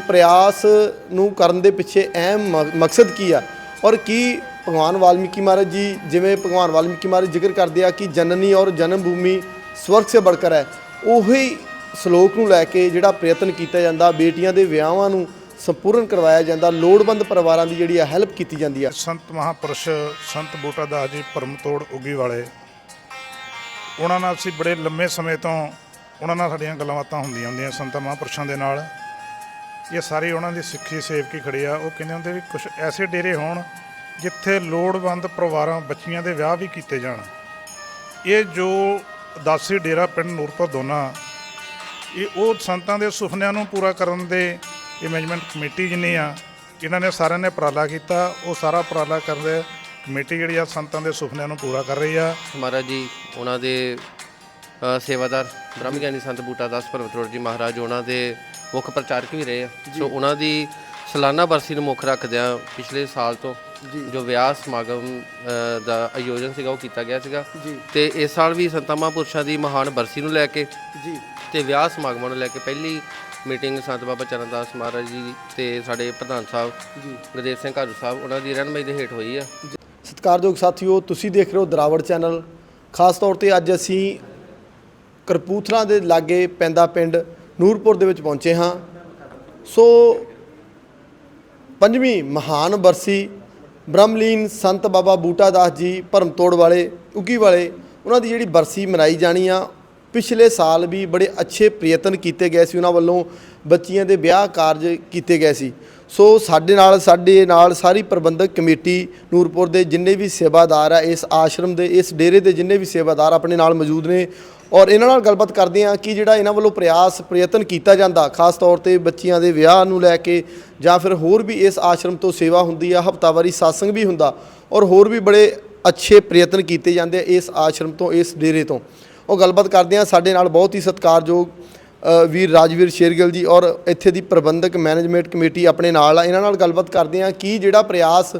ਇਸ ਪ੍ਰਯਾਸ ਨੂੰ ਕਰਨ ਦੇ ਪਿੱਛੇ ਅਹਿਮ ਮ- ਮਕਸਦ ਕੀ ਆ ਔਰ ਕੀ ਭਗਵਾਨ ਵਾਲਮੀਕੀ ਮਹਾਰਾਜ ਜੀ ਜਿਵੇਂ ਭਗਵਾਨ ਵਾਲਮੀਕੀ ਮਹਾਰਾਜ ਜ਼ਿਕਰ ਕਰਦੇ ਆ ਕਿ ਜਨਨੀ ਔਰ ਜਨਮ ਭੂਮੀ ਸਵਰਗ ਸੇ ਬੜਕਰ ਹੈ ਉਹੀ ਸ਼ਲੋਕ ਨੂੰ ਲੈ ਕੇ ਜਿਹੜਾ ਪ੍ਰਯਤਨ ਕੀਤਾ ਜਾਂਦਾ ਬੇਟੀਆਂ ਦੇ ਵਿਆਹਾਂ ਨੂੰ ਸੰਪੂਰਨ ਕਰਵਾਇਆ ਜਾਂਦਾ ਲੋੜਵੰਦ ਪਰਿਵਾਰਾਂ ਦੀ ਜਿਹੜੀ ਆ ਹੈਲਪ ਕੀਤੀ ਜਾਂਦੀ ਆ ਸੰਤ ਮਹਾਪੁਰਸ਼ ਸੰਤ ਬੂਟਾ ਦਾਸ ਜੀ ਪਰਮ ਤੋੜ ਉਗੀ ਵਾਲੇ ਉਹਨਾਂ ਨਾਲ ਅਸੀਂ ਬੜੇ ਲੰਮੇ ਸਮੇਂ ਤੋਂ ਉਹਨਾਂ ਨਾਲ ਸਾਡੀਆਂ ਗੱਲਾਂ ਬਾਤਾਂ ਹੁੰਦੀਆਂ ਹੁੰਦੀਆਂ ਸੰਤ ਮਹਾਪੁਰਸ਼ਾਂ ਦੇ ਨਾਲ ਇਹ ਸਾਰੇ ਉਹਨਾਂ ਦੀ ਸਿੱਖੀ ਸੇਵਕੀ ਖੜੇ ਆ, ਉਹ ਕਹਿੰਦੇ ਹੁੰਦੇ ਵੀ ਕੁਝ ਐਸੇ ਡੇਰੇ ਹੋਣ ਜਿੱਥੇ ਲੋੜਵੰਦ ਪਰਿਵਾਰਾਂ, ਬੱਚੀਆਂ ਦੇ ਵਿਆਹ ਵੀ ਕੀਤੇ ਜਾਣ। ਇਹ ਜੋ ਦਾਸੀ ਡੇਰਾ ਪਿੰਡ ਨੂਰਪੁਰ ਦੋਨਾ, ਇਹ ਉਹ ਸੰਤਾਂ ਦੇ ਸੁਪਨਿਆਂ ਨੂੰ ਪੂਰਾ ਕਰਨ ਦੇ ਇਹ ਮੈਨੇਜਮੈਂਟ ਕਮੇਟੀ ਜਿੰਨੀ ਆ, ਇਹਨਾਂ ਨੇ ਸਾਰਿਆਂ ਨੇ ਉਪਰਾਲਾ ਕੀਤਾ, ਉਹ ਸਾਰਾ ਉਪਰਾਲਾ ਕਰਦੇ ਕਮੇਟੀ ਜਿਹੜੀ ਆ ਸੰਤਾਂ ਦੇ ਸੁਪਨਿਆਂ ਨੂੰ ਪੂਰਾ ਕਰ ਰਹੀ ਆ। ਮਹਾਰਾਜ ਜੀ, ਉਹਨਾਂ ਦੇ ਸੇਵਾਦਾਰ ਬ੍ਰਹਮ ਗਿਆਨੀ ਸੰਤ ਬੂਟਾ ਦਾਸ ਭਰਵਤਰੋੜ ਜੀ ਮਹਾਰਾਜ, ਉਹਨਾਂ ਦੇ ਮੁੱਖ ਪ੍ਰਚਾਰਕ ਵੀ ਰਹੇ ਆ। ਸੋ ਉਹਨਾਂ ਦੀ ਸਾਲਾਨਾ ਬਰਸੀ ਨੂੰ ਮੁੱਖ ਰੱਖਦਿਆਂ ਪਿਛਲੇ ਸਾਲ ਤੋਂ ਜੋ। ਵਿਆਹ ਸਮਾਗਮ ਦਾ ਆਯੋਜਨ ਸੀਗਾ ਉਹ ਕੀਤਾ ਗਿਆ ਸੀਗਾ। ਤੇ ਇਸ ਸਾਲ ਵੀ ਸੰਤਾਂ ਮਹਾਂਪੁਰਸ਼ਾਂ ਦੀ ਮਹਾਨ ਬਰਸੀ ਨੂੰ ਲੈ ਕੇ ਜੀ। ਤੇ ਵਿਆਹ ਸਮਾਗਮਾਂ ਨੂੰ ਲੈ ਕੇ ਪਹਿਲੀ ਮੀਟਿੰਗ ਸੰਤ ਬਾਬਾ ਚਰਨਦਾਸ ਮਹਾਰਾਜ ਜੀ ਤੇ ਸਾਡੇ ਪ੍ਰਧਾਨ ਸਾਹਿਬ ਜੀ। ਗੁਰਦੇਵ ਸਿੰਘ ਘਾਰੂ ਸਾਹਿਬ ਉਹਨਾਂ ਦੀ ਰਹਿਨਮਾਈ ਦੇ ਹੇਠ ਹੋਈ ਆ। ਸਤਿਕਾਰਯੋਗ ਸਾਥੀਓ ਤੁਸੀਂ ਦੇਖ ਰਹੇ ਹੋ ਦਰਾਵੜ ਚੈਨਲ। ਖਾਸ ਤੌਰ ਤੇ ਅੱਜ ਅਸੀਂ ਕਰਪੂਥਲਾ ਦੇ ਲਾਗੇ ਪੈਂਦਾ ਪਿੰਡ ਨੂਰਪੁਰ ਦੇ ਵਿੱਚ ਪਹੁੰਚੇ ਹਾਂ। ਸੋ ਪੰਜਵੀਂ ਮਹਾਨ ਬਰਸੀ ਬ੍ਰਹਮਲੀਨ ਸੰਤ ਬਾਬਾ ਬੂਟਾ ਦਾਸ ਜੀ ਭਰਮ ਤੋੜ ਵਾਲੇ, ਉਗੀ ਵਾਲੇ, ਉਹਨਾਂ ਦੀ ਜਿਹੜੀ ਬਰਸੀ ਮਨਾਈ ਜਾਣੀ ਆ, ਪਿਛਲੇ ਸਾਲ ਵੀ ਬੜੇ ਅੱਛੇ ਪ੍ਰਯਤਨ ਕੀਤੇ ਗਏ ਸੀ, ਉਹਨਾਂ ਵੱਲੋਂ ਬੱਚੀਆਂ ਦੇ ਵਿਆਹ ਕਾਰਜ ਕੀਤੇ ਗਏ ਸੀ। ਸੋ ਸਾਡੇ ਨਾਲ ਸਾਡੇ ਨਾਲ ਸਾਰੀ ਪ੍ਰਬੰਧਕ ਕਮੇਟੀ ਨੂਰਪੁਰ ਦੇ ਜਿੰਨੇ ਵੀ ਸੇਵਾਦਾਰ ਆ, ਇਸ ਆਸ਼ਰਮ ਦੇ, ਇਸ ਡੇਰੇ ਦੇ ਜਿੰਨੇ ਵੀ ਸੇਵਾਦਾਰ ਆਪਣੇ ਨਾਲ ਮੌਜੂਦ ਨੇ ਔਰ ਇਹਨਾਂ ਨਾਲ ਗੱਲਬਾਤ ਕਰਦੇ ਹਾਂ ਕਿ ਜਿਹੜਾ ਇਹਨਾਂ ਵੱਲੋਂ ਪ੍ਰਯਾਸ, ਪ੍ਰਯਤਨ ਕੀਤਾ ਜਾਂਦਾ, ਖਾਸ ਤੌਰ ਤੇ ਬੱਚੀਆਂ ਦੇ ਵਿਆਹ ਨੂੰ ਲੈ ਕੇ ਜਾਂ ਫਿਰ ਹੋਰ ਵੀ ਇਸ ਆਸ਼ਰਮ ਤੋਂ ਸੇਵਾ ਹੁੰਦੀ ਆ, ਹਫਤਾਵਾਰੀ satsang ਵੀ ਹੁੰਦਾ ਔਰ ਹੋਰ ਵੀ ਬੜੇ ਅੱਛੇ ਪ੍ਰਯਤਨ ਕੀਤੇ ਜਾਂਦੇ ਆ ਇਸ ਆਸ਼ਰਮ ਤੋਂ, ਇਸ ਡੇਰੇ ਤੋਂ। ਉਹ ਗੱਲਬਾਤ ਕਰਦੇ ਹਾਂ ਸਾਡੇ ਨਾਲ ਬਹੁਤ ਹੀ ਸਤਿਕਾਰਯੋਗ ਵੀਰ ਰਾਜਵੀਰ ਸ਼ੇਰਗਿਲ ਜੀ ਔਰ ਇੱਥੇ ਦੀ ਪ੍ਰਬੰਧਕ ਮੈਨੇਜਮੈਂਟ ਕਮੇਟੀ ਆਪਣੇ ਨਾਲ ਆ। ਇਹਨਾਂ ਨਾਲ ਗੱਲਬਾਤ ਕਰਦੇ ਹਾਂ ਕਿ ਜਿਹੜਾ ਪ੍ਰਯਾਸ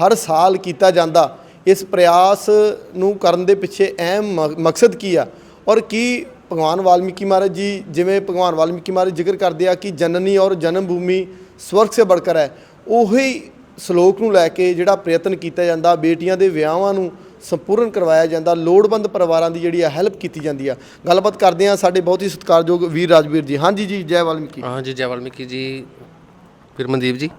ਹਰ ਸਾਲ ਕੀਤਾ ਜਾਂਦਾ ਇਸ ਪ੍ਰਯਾਸ ਨੂੰ ਕਰਨ ਦੇ ਪਿੱਛੇ ਅਹਿਮ ਮ- ਮਕਸਦ ਕੀ ਆ? ਔਰ ਕੀ ਭਗਵਾਨ ਵਾਲਮੀਕੀ ਮਹਾਰਾਜ ਜੀ ਜਿਵੇਂ ਭਗਵਾਨ ਵਾਲਮੀਕੀ ਮਹਾਰਾਜ ਜ਼ਿਕਰ ਕਰਦੇ ਆ ਕਿ ਜਨਨੀ ਔਰ ਜਨਮ ਭੂਮੀ ਸਵਰਗ ਸੇ ਬੜਕਰ ਹੈ, ਉਹੀ ਸ਼ਲੋਕ ਨੂੰ ਲੈ ਕੇ ਜਿਹੜਾ ਪ੍ਰਯਤਨ ਕੀਤਾ ਜਾਂਦਾ, ਬੇਟੀਆਂ ਦੇ ਵਿਆਹਾਂ ਨੂੰ ਸੰਪੂਰਨ ਕਰਵਾਇਆ ਜਾਂਦਾ, ਲੋੜਵੰਦ ਪਰਿਵਾਰਾਂ ਦੀ ਜਿਹੜੀ ਆ ਹੈਲਪ ਕੀਤੀ ਜਾਂਦੀ ਆ। ਗੱਲਬਾਤ ਕਰਦੇ ਆ ਸਾਡੇ ਬਹੁਤ ਹੀ ਸਤਿਕਾਰਯੋਗ ਵੀਰ ਰਾਜਵੀਰ ਜੀ। ਹਾਂਜੀ ਜੀ, ਜੈ ਵਾਲਮੀਕੀ। ਹਾਂਜੀ, ਜੈ ਵਾਲਮੀਕੀ ਜੀ। ਫਿਰ ਮਨਦੀਪ ਜੀ।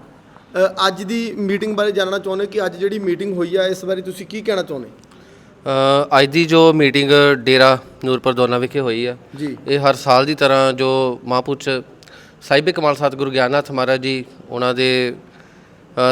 ਅੱਜ ਦੀ ਮੀਟਿੰਗ ਬਾਰੇ ਜਾਣਨਾ ਚਾਹੁੰਦੇ ਕਿ ਅੱਜ ਜਿਹੜੀ ਮੀਟਿੰਗ ਹੋਈ ਆ ਇਸ ਬਾਰੇ ਤੁਸੀਂ ਕੀ ਕਹਿਣਾ ਚਾਹੁੰਦੇ ਅ, ਅੱਜ ਦੀ ਜੋ ਮੀਟਿੰਗ ਡੇਰਾ ਨੂਰਪੁਰ ਦੋਨਾ ਵਿਖੇ ਹੋਈ ਆ। ਜੀ। ਇਹ ਹਰ ਸਾਲ ਦੀ ਤਰ੍ਹਾਂ ਜੋ ਮਹਾਂਪੁਰਸ਼ ਸਾਹਿਬ ਕਮਾਲ ਸਤਿਗੁਰੂ ਗਿਆਨਨਾਥ ਮਹਾਰਾਜ ਜੀ ਉਹਨਾਂ ਦੇ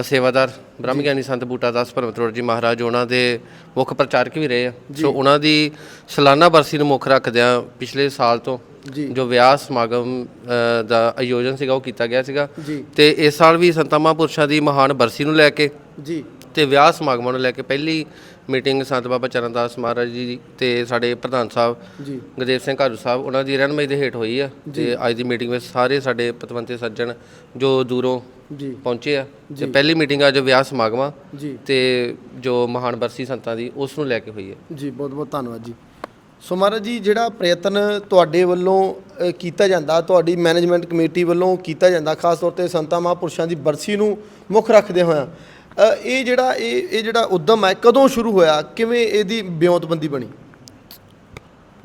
ਸੇਵਾਦਾਰ ਬ੍ਰਹਮ ਗਿਆਨੀ ਸੰਤ ਬੂਟਾ ਦਾਸ ਭਰਮਤਰੋੜ ਜੀ ਮਹਾਰਾਜ ਉਹਨਾਂ ਦੇ ਮੁੱਖ ਪ੍ਰਚਾਰਕ ਵੀ ਰਹੇ ਆ। ਸੋ ਉਹਨਾਂ ਦੀ ਸਾਲਾਨਾ ਬਰਸੀ ਨੂੰ ਮੁੱਖ ਰੱਖਦਿਆਂ ਪਿਛਲੇ ਸਾਲ ਤੋਂ ਜੀ। ਜੋ ਵਿਆਹ ਸਮਾਗਮ ਅ, ਦਾ ਆਯੋਜਨ ਸੀਗਾ ਉਹ ਕੀਤਾ ਗਿਆ ਸੀਗਾ। ਜੀ। ਤੇ ਇਸ ਸਾਲ ਵੀ ਸੰਤਾਂ ਮਹਾਂਪੁਰਸ਼ਾਂ ਦੀ ਮਹਾਨ ਬਰਸੀ ਨੂੰ ਲੈ ਕੇ ਜੀ। ਤੇ ਵਿਆਹ ਸਮਾਗਮਾਂ ਨੂੰ ਲੈ ਕੇ ਪਹਿਲੀ ਮੀਟਿੰਗ ਸੰਤ ਬਾਬਾ ਚਰਨਦਾਸ ਮਹਾਰਾਜ ਜੀ ਤੇ ਸਾਡੇ ਪ੍ਰਧਾਨ ਸਾਹਿਬ ਜੀ। ਗੁਰਦੇਵ ਸਿੰਘ ਘਾਰੂ ਸਾਹਿਬ ਉਹਨਾਂ ਦੀ ਰਹਿਨਮਾਈ ਦੇ ਹੇਠ ਹੋਈ ਆ। ਤੇ ਅੱਜ ਦੀ ਮੀਟਿੰਗ ਵਿੱਚ ਸਾਰੇ ਸਾਡੇ ਪਤਵੰਤੇ ਸੱਜਣ ਜੋ ਦੂਰੋਂ ਜੀ। ਪਹੁੰਚੇ ਆ। ਤੇ ਪਹਿਲੀ ਮੀਟਿੰਗ ਅੱਜ ਵਿਆਹ ਸਮਾਗਮਾਂ ਜੀ। ਤੇ ਜੋ ਮਹਾਨ ਬਰਸੀ ਸੰਤਾਂ ਦੀ ਉਸ ਨੂੰ ਲੈ ਕੇ ਹੋਈ ਹੈ ਜੀ ਬਹੁਤ ਬਹੁਤ ਧੰਨਵਾਦ ਜੀ। ਸੋ ਮਹਾਰਾਜ ਜੀ ਜਿਹੜਾ ਪ੍ਰਯਤਨ ਤੁਹਾਡੇ ਵੱਲੋਂ ਕੀਤਾ ਜਾਂਦਾ ਤੁਹਾਡੀ ਮੈਨੇਜਮੈਂਟ ਕਮੇਟੀ ਵੱਲੋਂ ਕੀਤਾ ਜਾਂਦਾ ਖਾਸ ਤੌਰ ਤੇ ਸੰਤਾਂ ਮਹਾਂਪੁਰਸ਼ਾਂ ਦੀ ਬਰਸੀ ਨੂੰ ਮੁੱਖ ਰੱਖਦੇ ਹੋਇਆ ਇਹ ਜਿਹੜਾ ਇਹ ਇਹ ਜਿਹੜਾ ਉਦਮ ਹੈ ਕਦੋਂ ਸ਼ੁਰੂ ਹੋਇਆ? ਕਿਵੇਂ ਇਹਦੀ ਬਿਉਂਤਬੰਦੀ ਬਣੀ?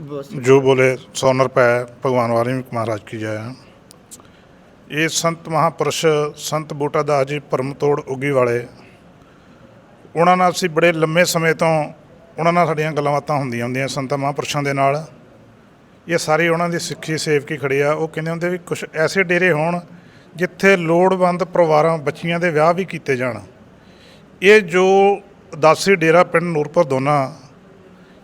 ਬਸ। ਜੋ ਬੋਲੇ ਸੋਨਰ ਪੈ ਭਗਵਾਨ ਵਾਲਮੀਕ ਮਹਾਰਾਜ ਕੀ ਜੈ ਇਹ ਸੰਤ ਮਹਾਪੁਰਸ਼ ਸੰਤ ਬੂਟਾ ਦਾਸ ਜੀ ਪਰਮ ਤੋੜ ਉਗੀ ਵਾਲੇ ਉਹਨਾਂ ਨਾਲ ਅਸੀਂ ਬੜੇ ਲੰਮੇ ਸਮੇਂ ਤੋਂ ਉਹਨਾਂ ਨਾਲ ਸਾਡੀਆਂ ਗੱਲਾਂ ਬਾਤਾਂ ਹੁੰਦੀਆਂ ਹੁੰਦੀਆਂ ਸੰਤਾਂ ਮਹਾਂਪੁਰਸ਼ਾਂ ਦੇ ਨਾਲ। ਇਹ ਸਾਰੇ ਉਹਨਾਂ ਦੀ ਸਿੱਖੀ ਸੇਵਕੀ ਖੜੇ ਆ, ਉਹ ਕਹਿੰਦੇ ਹੁੰਦੇ ਵੀ ਕੁਝ ਐਸੇ ਡੇਰੇ ਹੋਣ ਜਿੱਥੇ ਲੋੜਵੰਦ ਪਰਿਵਾਰਾਂ ਬੱਚੀਆਂ ਦੇ ਵਿਆਹ ਵੀ ਕੀਤੇ ਜਾਣ। ਇਹ ਜੋ ਦਾਸੀ ਡੇਰਾ ਪਿੰਡ ਨੂਰਪੁਰ ਦੋਨਾ,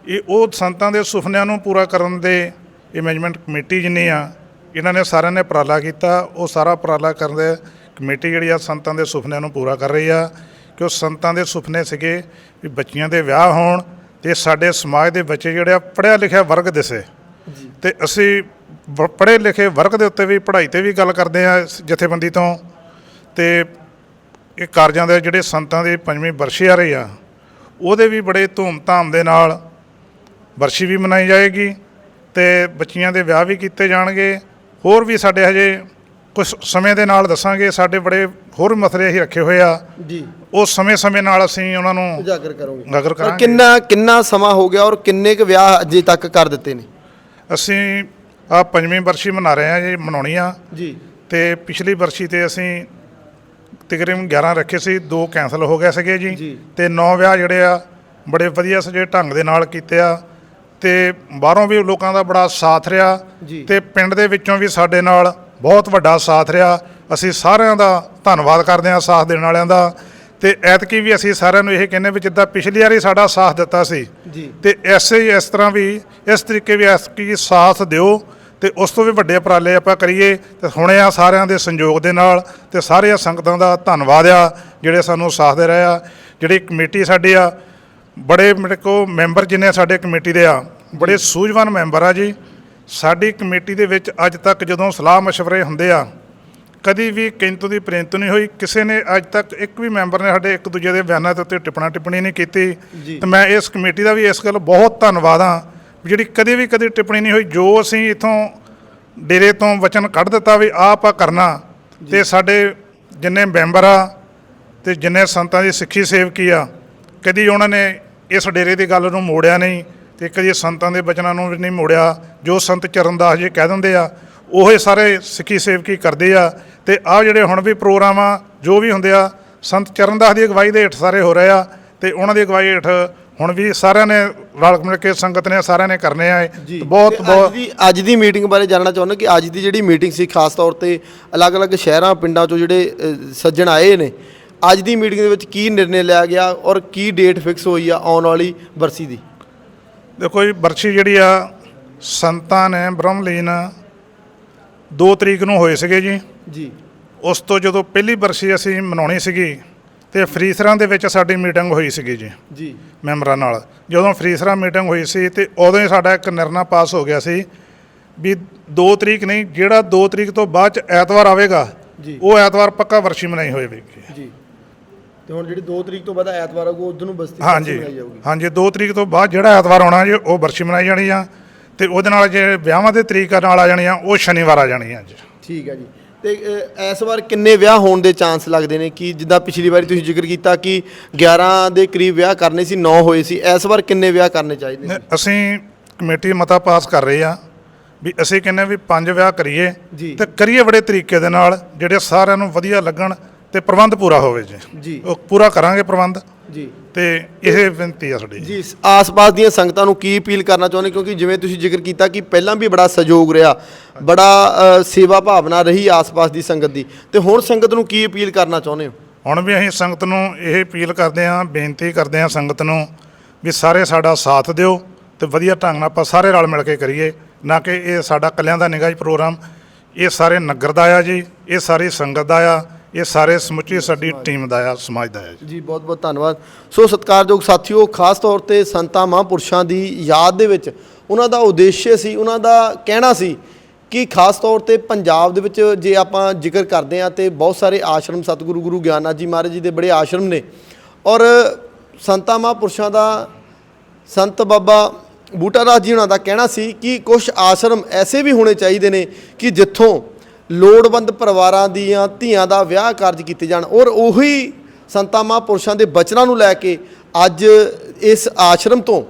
ਇਹ ਉਹ ਸੰਤਾਂ ਦੇ ਸੁਪਨਿਆਂ ਨੂੰ ਪੂਰਾ ਕਰਨ ਦੇ ਇਹ ਮੈਨੇਜਮੈਂਟ ਕਮੇਟੀ ਜਿੰਨੀ ਆ, ਇਹਨਾਂ ਨੇ ਸਾਰਿਆਂ ਨੇ ਉਪਰਾਲਾ ਕੀਤਾ, ਉਹ ਸਾਰਾ ਉਪਰਾਲਾ ਕਰਨ ਦੇ ਕਮੇਟੀ ਜਿਹੜੀ ਆ ਸੰਤਾਂ ਦੇ ਸੁਪਨਿਆਂ ਨੂੰ ਪੂਰਾ ਕਰ ਰਹੀ ਆ ਕਿ ਉਹ ਸੰਤਾਂ ਦੇ ਸੁਪਨੇ ਸੀਗੇ ਵੀ ਬੱਚੀਆਂ ਦੇ ਵਿਆਹ ਹੋਣ ਤੇ ਸਾਡੇ ਸਮਾਜ ਦੇ ਬੱਚੇ ਜਿਹੜੇ ਆ ਪੜ੍ਹਿਆ ਲਿਖਿਆ ਵਰਗ ਦਿਸੇ। ਤੇ ਅਸੀਂ ਬ- ਪੜ੍ਹੇ ਲਿਖੇ ਵਰਗ ਦੇ ਉੱਤੇ ਵੀ ਪੜ੍ਹਾਈ ਤੇ ਵੀ ਗੱਲ ਕਰਦੇ ਆ ਇਸ ਜਥੇਬੰਦੀ ਤੋਂ। ਤੇ ਇਹ ਕਾਰਜਾਂ ਦੇ ਜਿਹੜੇ ਸੰਤਾਂ ਦੀ ਪੰਜਵੀਂ ਬਰਸ਼ੀ ਆ ਰਹੀ ਆ ਉਹਦੇ ਵੀ ਬੜੇ ਧੂਮ-ਧਾਮ ਦੇ ਨਾਲ ਬਰਸ਼ੀ ਵੀ ਮਨਾਈ ਜਾਏਗੀ ਤੇ ਬੱਚੀਆਂ ਦੇ ਵਿਆਹ ਵੀ ਕੀਤੇ ਜਾਣਗੇ। ਹੋਰ ਵੀ ਸਾਡੇ ਹਜੇ ਕੁਝ ਸਮੇਂ ਦੇ ਨਾਲ ਦੱਸਾਂਗੇ ਸਾਡੇ ਬੜੇ ਹੋਰ ਮਸਲੇ ਅਸੀਂ ਰੱਖੇ ਹੋਏ ਆ। ਜੀ। ਉਹ ਸਮੇਂ-ਸਮੇਂ ਨਾਲ ਅਸੀਂ ਉਹਨਾਂ ਨੂੰ ਉਜਾਗਰ ਕਰੋਗੇ। ਉਜਾਗਰ ਪਰ ਕਰਾਂਗੇ। ਕਿੰਨਾ ਕਿੰਨਾ ਸਮਾਂ ਹੋ ਗਿਆ ਔਰ ਕਿੰਨੇ ਕੁ ਵਿਆਹ ਅਜੇ ਤੱਕ ਕਰ ਦਿੱਤੇ ਨੇ? ਅਸੀਂ ਆ ਪੰਜਵੀਂ ਵਰਸ਼ੀ ਮਨਾ ਰਹੇ ਆ ਜੀ ਮਨਾਉਣੀ ਆ। ਜੀ। ਤੇ ਪਿਛਲੀ ਵਰਸ਼ੀ ਤੇ ਅਸੀਂ ਤਕਰੀਬਨ 11 ਰੱਖੇ ਸੀ ਦੋ ਕੈਂਸਲ ਹੋ ਗਏ ਸੀਗੇ ਜੀ। ਜੀ। ਤੇ 9 ਵਿਆਹ ਜਿਹੜੇ ਆ ਬੜੇ ਵਧੀਆ ਸਜੇ ਢੰਗ ਦੇ ਨਾਲ ਕੀਤੇ ਆ। ਤੇ ਬਾਹਰੋਂ ਵੀ ਲੋਕਾਂ ਦਾ ਬੜਾ ਸਾਥ ਰਿਹਾ। ਜੀ। ਤੇ ਪਿੰਡ ਦੇ ਵਿੱਚੋਂ ਵੀ ਸਾਡੇ ਨਾਲ ਬਹੁਤ ਵੱਡਾ ਸਾਥ ਰਿਹਾ। ਅਸੀਂ ਸਾਰਿਆਂ ਦਾ ਧੰਨਵਾਦ ਕਰਦੇ ਹਾਂ ਸਾਥ ਦੇਣ ਵਾਲਿਆਂ ਦਾ। ਤੇ ਐਤਕੀ ਵੀ ਅਸੀਂ ਸਾਰਿਆਂ ਨੂੰ ਇਹ ਕਹਿੰਦੇ ਵੀ ਜਿੱਦਾਂ ਪਿਛਲੀ ਵਾਰੀ ਸਾਡਾ ਸਾਥ ਦਿੱਤਾ ਸੀ ਜੀ। ਤੇ ਐਸੇ ਹੀ ਇਸ ਤਰ੍ਹਾਂ ਵੀ ਇਸ ਤਰੀਕੇ ਵੀ ਐਤਕੀ ਸਾਥ ਦਿਓ ਤੇ ਉਸ ਤੋਂ ਵੀ ਵੱਡੇ ਉਪਰਾਲੇ ਆਪਾਂ ਕਰੀਏ। ਤੇ ਹੁਣੇ ਆ ਸਾਰਿਆਂ ਦੇ ਸੰਯੋਗ ਦੇ ਨਾਲ ਤੇ ਸਾਰੀਆਂ ਸੰਗਤਾਂ ਦਾ ਧੰਨਵਾਦ ਆ ਜਿਹੜੇ ਸਾਨੂੰ ਸਾਥ ਦੇ ਰਹੇ ਆ। ਜਿਹੜੀ ਕਮੇਟੀ ਸਾਡੀ ਆ ਬੜੇ ਮੇਰੇ ਕੋ ਮੈਂਬਰ ਜਿੰਨੇ ਸਾਡੇ ਕਮੇਟੀ ਦੇ ਆ ਬੜੇ ਸੂਝਵਾਨ ਮੈਂਬਰ ਆ ਜੀ। ਸਾਡੀ ਕਮੇਟੀ ਦੇ ਵਿੱਚ ਅੱਜ ਤੱਕ ਜਦੋਂ ਸਲਾਹ مشਵਰੇ ਹੁੰਦੇ ਆ ਕਦੀ ਵੀ ਕਿੰਤੂ ਦੀ ਪ੍ਰੇਂਤੂ ਨਹੀਂ ਹੋਈ ਕਿਸੇ ਨੇ ਅੱਜ ਤੱਕ ਇੱਕ ਵੀ ਮੈਂਬਰ ਨੇ ਸਾਡੇ ਇੱਕ ਦੂਜੇ ਦੇ ਬਿਆਨਾਂ ਦੇ ਉੱਤੇ ਟਿੱਪਣਾ ਟਿੱਪਣੀ ਨਹੀਂ ਕੀਤੀ। ਤੇ ਮੈਂ ਇਸ ਕਮੇਟੀ ਦਾ ਵੀ ਇਸ ਗੱਲ ਬਹੁਤ ਧੰਨਵਾਦ ਵੀ ਜਿਹੜੀ ਕਦੇ ਵੀ ਕਦੇ ਟਿੱਪਣੀ ਨਹੀਂ ਹੋਈ ਜੋ ਅਸੀਂ ਇਥੋਂ ਡੇਰੇ ਤੋਂ ਵਚਨ ਕੱਢ ਦਿੱਤਾ ਵੀ ਆਹ ਆਪਾਂ ਕਰਨਾ ਤੇ ਸਾਡੇ ਜਿੰਨੇ ਮੈਂਬਰ ਆ ਤੇ ਜਿੰਨੇ ਸੰਤਾਂ ਦੀ ਸਿੱਖੀ ਸੇਵਕੀ ਆ ਕਦੀ ਉਹਨਾਂ ਨੇ ਇਸ ਡੇਰੇ ਦੀ ਗੱਲ ਨੂੰ ਮੋੜਿਆ ਨਹੀਂ ਤੇ ਕਦੀ ਸੰਤਾਂ ਦੇ ਬਚਨਾਂ ਨੂੰ ਵੀ ਨਹੀਂ ਮੋੜਿਆ ਜੋ ਸੰਤ ਚਰਨਦਾਸ ਜੀ ਕਹਿ ਦਿੰਦੇ ਆ ਉਹੇ ਸਾਰੇ ਸਿੱਖੀ ਸੇਵਕੀ ਕਰਦੇ ਆ ਤੇ ਆਹ ਜਿਹੜੇ ਹੁਣ ਵੀ ਪ੍ਰੋਗਰਾਮ ਆ ਜੋ ਵੀ ਹੁੰਦੇ ਆ ਸੰਤ ਚਰਨਦਾਸ ਦੀ ਅਗਵਾਈ ਦੇ ਹੇਠ ਸਾਰੇ ਹੋ ਰਹੇ ਆ ਤੇ ਉਹਨਾਂ ਦੀ ਅਗਵਾਈ ਹੇਠ ਹੁਣ ਵੀ ਸਾਰਿਆਂ ਨੇ ਰਲ ਮਿਲ ਕੇ ਸੰਗਤ ਨੇ ਸਾਰਿਆਂ ਨੇ ਕਰਨੇ ਆ ਬਹੁਤ ਬਹੁਤ ਅੱਜ ਦੀ ਅੱਜ ਦੀ ਮੀਟਿੰਗ ਬਾਰੇ ਜਾਣਨਾ ਚਾਹੁੰਦਾ ਕਿ ਅੱਜ ਦੀ ਜਿਹੜੀ ਮੀਟਿੰਗ ਸੀ ਖਾਸ ਤੌਰ ਤੇ ਅਲੱਗ-ਅਲੱਗ ਸ਼ਹਿਰਾਂ ਪਿੰਡਾਂ ਚੋਂ ਜਿਹੜੇ ਸੱਜਣ ਆਏ ਨੇ ਅੱਜ ਦੀ ਮੀਟਿੰਗ ਦੇ ਵਿੱਚ ਕੀ ਨਿਰਣੇ ਲਿਆ ਗਿਆ ਔਰ ਕੀ ਡੇਟ ਫਿਕਸ ਹੋਈ ਆ ਆਉਣ ਵਾਲੀ ਬਰਸੀ ਦੀ? ਦੇਖੋ ਜੀ ਬਰਛੀ ਜਿਹੜੀ ਆ ਸੰਤਾਂ ਨੇ ਬ੍ਰਹਮਲੀਨ 2 ਤਰੀਕ ਨੂੰ ਹੋਏ ਸੀਗੇ ਜੀ। ਜੀ। ਉਸ ਤੋਂ ਜਦੋਂ ਪਹਿਲੀ ਬਰਸੀ ਅਸੀਂ ਮਨਾਉਣੀ ਸੀਗੀ ਤੇ ਫਰੀਸਰਾਂ ਦੇ ਵਿੱਚ ਸਾਡੀ ਮੀਟਿੰਗ ਹੋਈ ਸੀਗੀ ਜੀ ਜੀ। ਮੈਂਬਰਾਂ ਨਾਲ। ਜਦੋਂ ਫਰੀਸਰਾਂ ਮੀਟਿੰਗ ਹੋਈ ਸੀ ਤੇ ਉਦੋਂ ਹੀ ਸਾਡਾ ਇੱਕ ਨਿਰਣਾ ਪਾਸ ਹੋ ਗਿਆ ਸੀ ਵੀ 2 ਤਰੀਕ ਨਹੀਂ ਜਿਹੜਾ 2 ਤਰੀਕ ਤੋਂ ਬਾਅਦ ਚ ਐਤਵਾਰ ਆਵੇਗਾ ਜੀ। ਉਹ ਐਤਵਾਰ ਪੱਕਾ ਵਰਸ਼ੀ ਮਨਾਈ ਹੋਵੇਗੀ ਜੀ। ਤੇ ਹੁਣ ਜਿਹੜੀ 2 ਤਰੀਕ ਤੋਂ ਬਾਅਦ ਐਤਵਾਰ ਆਊਗਾ ਉਦੋਂ ਨੂੰ ਬਸਤੀ ਹਾਂਜੀ ਮਨਾਈ ਜਾਊਗੀ। ਹਾਂਜੀ 2 ਤਰੀਕ ਤੋਂ ਬਾਅਦ ਜਿਹੜਾ ਐਤਵਾਰ ਆਉਣਾ ਜੀ ਉਹ ਵਰਸ਼ੀ ਮਨਾਈ ਜਾਣੀ ਆ। ਤੇ ਉਹਦੇ ਨਾਲ ਜੇ ਵਿਆਹਾਂ ਦੇ ਤਰੀਕਾਂ ਨਾਲ ਆ ਜਾਣੀਆਂ ਉਹ ਸ਼ਨੀਵਾਰ ਆ ਜਾਣੀਆਂ ਜੀ। ਠੀਕ ਹੈ ਜੀ। ਤੇ ਅ, ਇਸ ਵਾਰ ਕਿੰਨੇ ਵਿਆਹ ਹੋਣ ਦੇ ਚਾਂਸ ਲੱਗਦੇ ਨੇ? ਕਿ ਜਿੱਦਾਂ ਪਿਛਲੀ ਵਾਰੀ ਤੁਸੀਂ ਜ਼ਿਕਰ ਕੀਤਾ ਕਿ 11 ਦੇ ਕਰੀਬ ਵਿਆਹ ਕਰਨੇ ਸੀ 9 ਹੋਏ ਸੀ ਇਸ ਵਾਰ ਕਿੰਨੇ ਵਿਆਹ ਕਰਨੇ ਚਾਹੀਦੇ ਨੇ? ਅਸੀਂ ਕਮੇਟੀ ਮਤਾ ਪਾਸ ਕਰ ਰਹੇ ਆ ਵੀ ਅਸੀਂ ਕਹਿੰਦੇ ਵੀ ਪੰਜ ਵਿਆਹ ਕਰੀਏ ਜੀ। ਤੇ ਕਰੀਏ ਬੜੇ ਤਰੀਕੇ ਦੇ ਨਾਲ ਜਿਹੜੇ ਸਾਰਿਆਂ ਨੂੰ ਵਧੀਆ ਲੱਗਣ ਤੇ ਪ੍ਰਬੰਧ ਪੂਰਾ ਹੋਵੇ ਜੀ। ਜੀ। ਉਹ ਪੂਰਾ ਕਰਾਂਗੇ ਪ੍ਰਬੰਧ। ਜੀ। ਤੇ ਇਹ ਬੇਨਤੀ ਆ ਸਾਡੀ ਜੀ। ਆਸ-ਪਾਸ ਦੀਆਂ ਸੰਗਤਾਂ ਨੂੰ ਕੀ ਅਪੀਲ ਕਰਨਾ ਚਾਹੁੰਦੇ? ਕਿਉਂਕਿ ਜਿਵੇਂ ਤੁਸੀਂ ਜ਼ਿਕਰ ਕੀਤਾ ਕਿ ਪਹਿਲਾਂ ਵੀ ਬੜਾ ਸਹਿਯੋਗ ਰਿਹਾ ਬੜਾ ਸੇਵਾ ਭਾਵਨਾ ਰਹੀ ਆਸ-ਪਾਸ ਦੀ ਸੰਗਤ ਦੀ। ਤੇ ਹੁਣ ਸੰਗਤ ਨੂੰ ਕੀ ਅਪੀਲ ਕਰਨਾ ਚਾਹੁੰਦੇ ਹੋ? ਹੁਣ ਵੀ ਅਸੀਂ ਸੰਗਤ ਨੂੰ ਇਹ ਅਪੀਲ ਕਰਦੇ ਹਾਂ ਬੇਨਤੀ ਕਰਦੇ ਹਾਂ ਸੰਗਤ ਨੂੰ ਵੀ ਸਾਰੇ ਸਾਡਾ ਸਾਥ ਦਿਓ ਤੇ ਵਧੀਆ ਢੰਗ ਨਾਲ ਆਪਾਂ ਸਾਰੇ ਰਲ ਮਿਲ ਕੇ ਕਰੀਏ ਨਾ ਕਿ ਇਹ ਸਾਡਾ ਕੱਲਿਆਂ ਦਾ ਨਿਗਾਹ ਪ੍ਰੋਗਰਾਮ। ਇਹ ਸਾਰੇ ਨਗਰ ਦਾ ਆ ਜੀ ਇਹ ਸਾਰੀ ਸੰਗਤ ਦਾ ਆ। ਇਹ ਸਾਰੇ ਸਮੁੱਚੀ ਸਾਡੀ ਟੀਮ ਦਾ ਆ, ਸਮਾਜ ਦਾ ਆ ਜੀ। ਜੀ, ਬਹੁਤ ਬਹੁਤ ਧੰਨਵਾਦ। ਸੋ ਸਤਿਕਾਰਯੋਗ ਸਾਥੀਓ, ਖਾਸ ਤੌਰ ਤੇ ਸੰਤਾਂ ਮਹਾਂਪੁਰਸ਼ਾਂ ਦੀ ਯਾਦ ਦੇ ਵਿੱਚ ਉਹਨਾਂ ਦਾ ਉਦੇਸ਼ ਸੀ, ਉਹਨਾਂ ਦਾ ਕਹਿਣਾ ਸੀ ਕਿ ਖਾਸ ਤੌਰ ਤੇ ਪੰਜਾਬ ਦੇ ਵਿੱਚ ਜੇ ਆਪਾਂ ਜ਼ਿਕਰ ਕਰਦੇ ਹਾਂ ਤੇ ਬਹੁਤ ਸਾਰੇ ਆਸ਼ਰਮ ਸਤਿਗੁਰੂ ਗੁਰੂ ਗਿਆਨਨਾਥ ਜੀ ਮਹਾਰਾਜ ਜੀ ਦੇ ਬੜੇ ਆਸ਼ਰਮ ਨੇ ਔਰ ਸੰਤਾਂ ਮਹਾਂਪੁਰਸ਼ਾਂ ਦਾ ਸੰਤ ਬਾਬਾ ਬੂਟਾ ਰਾਜ ਜੀ ਉਹਨਾਂ ਦਾ ਕਹਿਣਾ ਸੀ ਕਿ ਕੁਝ ਆਸ਼ਰਮ ਐਸੇ ਵੀ ਹੋਣੇ ਚਾਹੀਦੇ ਨੇ ਕਿ ਜਿੱਥੋਂ ਲੋੜਵੰਦ ਪਰਿਵਾਰਾਂ ਦੀਆਂ ਧੀਆਂ ਦਾ ਵਿਆਹ ਕਾਰਜ ਕੀਤੇ ਜਾਣ ਔਰ ਉਹੀ ਸੰਤਾਂ ਮਹਾਂਪੁਰਸ਼ਾਂ ਦੇ ਬਚਨਾਂ ਨੂੰ ਲੈ ਕੇ ਅੱਜ ਇਸ ਆਸ਼ਰਮ ਤੋਂ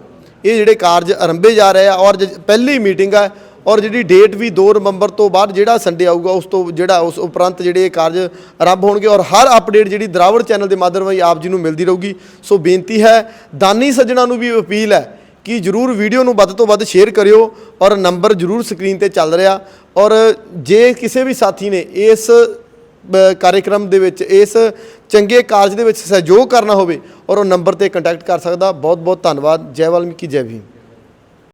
ਇਹ ਜਿਹੜੇ ਕਾਰਜ ਆਰੰਭੇ ਜਾ ਰਹੇ ਆ ਔਰ ਜ- ਪਹਿਲੀ ਮੀਟਿੰਗ ਆ ਔਰ ਜਿਹੜੀ ਡੇਟ ਵੀ 2 ਨਵੰਬਰ ਤੋਂ ਬਾਅਦ ਜਿਹੜਾ ਸੰਡੇ ਆਊਗਾ, ਉਸ ਤੋਂ ਜਿਹੜਾ ਉਸ ਉਪਰੰਤ ਜਿਹੜੇ ਇਹ ਕਾਰਜ ਆਰੰਭ ਹੋਣਗੇ ਔਰ ਹਰ ਅਪਡੇਟ ਜਿਹੜੀ ਦਰਾਵੜ ਚੈਨਲ ਦੇ ਮਾਧਿਅਮ ਰਾਹੀਂ ਆਪ ਜੀ ਨੂੰ ਮਿਲਦੀ ਰਹੂਗੀ। ਸੋ ਬੇਨਤੀ ਹੈ, ਦਾਨੀ ਸੱਜਣਾ ਨੂੰ ਵੀ ਅਪੀਲ ਹੈ ਕਿ ਜਰੂਰ ਵੀਡੀਓ ਨੂੰ ਵੱਧ ਤੋਂ ਵੱਧ ਸ਼ੇਅਰ ਕਰਿਓ ਔਰ ਨੰਬਰ ਜਰੂਰ ਸਕਰੀਨ ਤੇ ਚੱਲ ਰਿਹਾ। ਔਰ ਜੇ ਕਿਸੇ ਵੀ ਸਾਥੀ ਨੇ ਇਸ ਬ- ਕਾਰਜਕ੍ਰਮ ਦੇ ਵਿੱਚ, ਇਸ ਚੰਗੇ ਕਾਰਜ ਦੇ ਵਿੱਚ ਸਹਿਯੋਗ ਕਰਨਾ ਹੋਵੇ ਔਰ ਉਹ ਨੰਬਰ ਤੇ ਕੰਟੈਕਟ ਕਰ ਸਕਦਾ। ਬਹੁਤ ਬਹੁਤ ਧੰਨਵਾਦ। ਜੈ ਵਾਲਮੀਕੀ, ਜੈ ਭੀਮ।